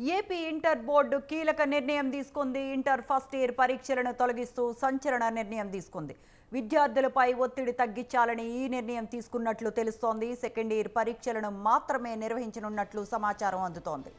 AP inter board కీలక నిర్ణయం తీసుకుంది. ఇంటర్ ఫస్ట్ ఇయర్ పరీక్షలను తొలగిస్తూ సంచలన నిర్ణయం తీసుకుంది. విద్యార్థులపై ఒత్తిడి తగ్గించాలని ఈ నిర్ణయం తీసుకున్నట్లు తెలుస్తోంది. సెకండ్ ఇయర్ పరీక్షలను మాత్రమే నిర్వహించనున్నట్లు సమాచారం అందుతోంది.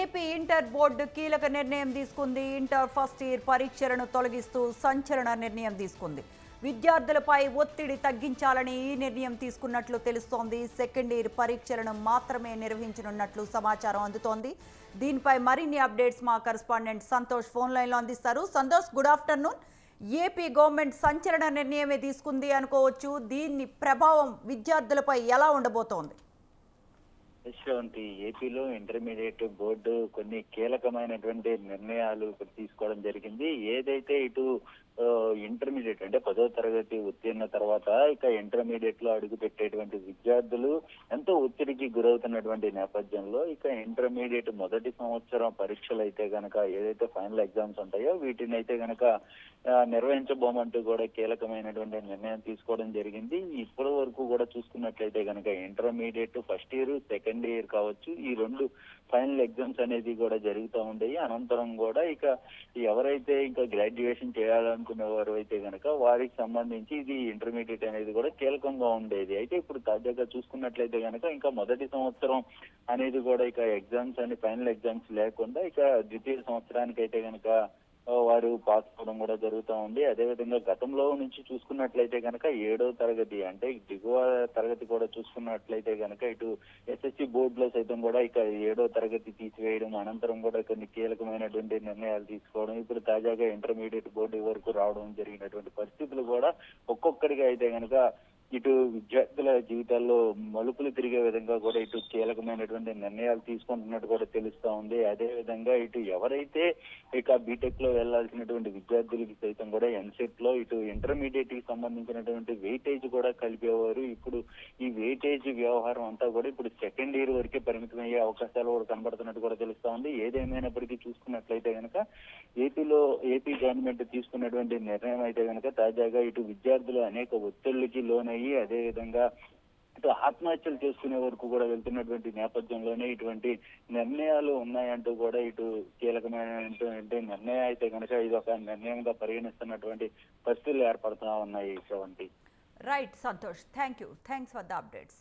ఏపీ ఇంటర్ బోర్డు కీలక నిర్ణయం తీసుకుంది. ఇంటర్ ఫస్ట్ ఇయర్ పరీక్షలను తొలగిస్తూ సంచలన నిర్ణయం తీసుకుంది. విద్యార్థులపై ఒత్తిడి తగ్గించాలని ఈ నిర్ణయం తీసుకున్నట్లు తెలుస్తోంది. సెకండ్ ఇయర్ పరీక్షలను మాత్రమే నిర్వహించనున్నట్లు సమాచారం అందుతోంది. దీనిపై మరిన్ని అప్డేట్స్ మా కరెస్పాండెంట్ సంతోష్ ఫోన్ లైన్లో అందిస్తారు. Santosh good afternoon AP government సంచలన నిర్ణయమే తీసుకుంది అనుకోవచ్చు. దీని ప్రభావం విద్యార్థులపై ఎలా ఉండబోతోంది? యశ్వంతి ఏపీలో ఇంటర్మీడియట్ బోర్డు కొన్ని కీలకమైనటువంటి నిర్ణయాలు తీసుకోవడం జరిగింది. ఏదైతే ఇటు ఇంటర్మీడియట్ అంటే పదో తరగతి ఉత్తీర్ణ తర్వాత ఇక ఇంటర్మీడియట్లో అడుగు పెట్టేటువంటి విద్యార్థులు ఎంతో ఒత్తిడికి గురవుతున్నటువంటి నేపథ్యంలో ఇక ఇంటర్మీడియట్ మొదటి సంవత్సరం పరీక్షలు అయితే గనక ఏదైతే ఫైనల్ ఎగ్జామ్స్ ఉంటాయో వీటిని అయితే గనక నిర్వహించబోమంటూ కూడా కీలకమైనటువంటి నిర్ణయం తీసుకోవడం జరిగింది. ఇప్పటి వరకు కూడా చూసుకున్నట్లయితే గనక intermediate first year second year కావచ్చు ఈ రెండు ఫైనల్ ఎగ్జామ్స్ అనేది కూడా జరుగుతూ ఉండేవి అనంతరం కూడా ఇక ఎవరైతే ఇంకా గ్రాడ్యుయేషన్ చేయాలనుకునే వారు అయితే కనుక వారికి సంబంధించి ఇది ఇంటర్మీడియట్ అనేది కూడా కీలకంగా ఉండేది. అయితే ఇప్పుడు తాజాగా చూసుకున్నట్లయితే కనుక ఇంకా మొదటి సంవత్సరం అనేది కూడా ఇక ఎగ్జామ్స్ అని ఫైనల్ ఎగ్జామ్స్ లేకుండా ఇక ద్వితీయ సంవత్సరానికి అయితే కనుక వారు పాస్ అవడం కూడా జరుగుతూ ఉంది. అదేవిధంగా గతంలో నుంచి చూసుకున్నట్లయితే కనుక ఏడో తరగతి అంటే దిగువ తరగతి కూడా చూసుకున్నట్లయితే కనుక ఇటు ఎస్ఎస్సి బోర్డులో సైతం కూడా ఇక ఏడో తరగతి తీసివేయడం అనంతరం కూడా కొన్ని కీలకమైనటువంటి నిర్ణయాలు తీసుకోవడం ఇప్పుడు తాజాగా ఇంటర్మీడియట్ బోర్డు వరకు రావడం జరిగినటువంటి పరిస్థితులు కూడా ఒక్కొక్కడిగా అయితే కనుక ఇటు విద్యార్థుల జీవితాల్లో మలుపులు తిరిగే విధంగా కూడా ఇటు కీలకమైనటువంటి నిర్ణయాలు తీసుకుంటున్నట్టు కూడా తెలుస్తా ఉంది. అదే విధంగా ఇటు ఎవరైతే ఇక బీటెక్లో వెళ్ళాల్సినటువంటి విద్యార్థులకి సైతం కూడా ఎన్సెట్లో ఇటు ఇంటర్మీడియట్కి సంబంధించినటువంటి వెయిటేజ్ కూడా కలిపేవారు. ఇప్పుడు ఈ వెయిటేజ్ వ్యవహారం అంతా కూడా ఇప్పుడు సెకండ్ ఇయర్ వరకే పరిమితమయ్యే అవకాశాలు కూడా కనబడుతున్నట్టు కూడా తెలుస్తా ఉంది. ఏదేమైనప్పటికీ చూసుకున్నట్లయితే కనుక ఏపీలో ఏపీ గవర్నమెంట్ తీసుకున్నటువంటి నిర్ణయం అయితే కనుక తాజాగా ఇటు విద్యార్థులు అనేక ఒత్తిళ్ళకి లోనయ్యి అదే విధంగా ఇటు ఆత్మహత్యలు చేసుకునే వరకు కూడా వెళ్తున్నటువంటి నేపథ్యంలోనే ఇటువంటి నిర్ణయాలు ఉన్నాయంటూ కూడా ఇటు కీలకమైనటువంటి నిర్ణయం అయితే కనుక ఇది ఒక నిర్ణయంగా పరిగణిస్తున్నటువంటి పరిస్థితులు ఏర్పడుతూ ఉన్నాయి ఇటువంటి right Santosh thank you thanks for the updates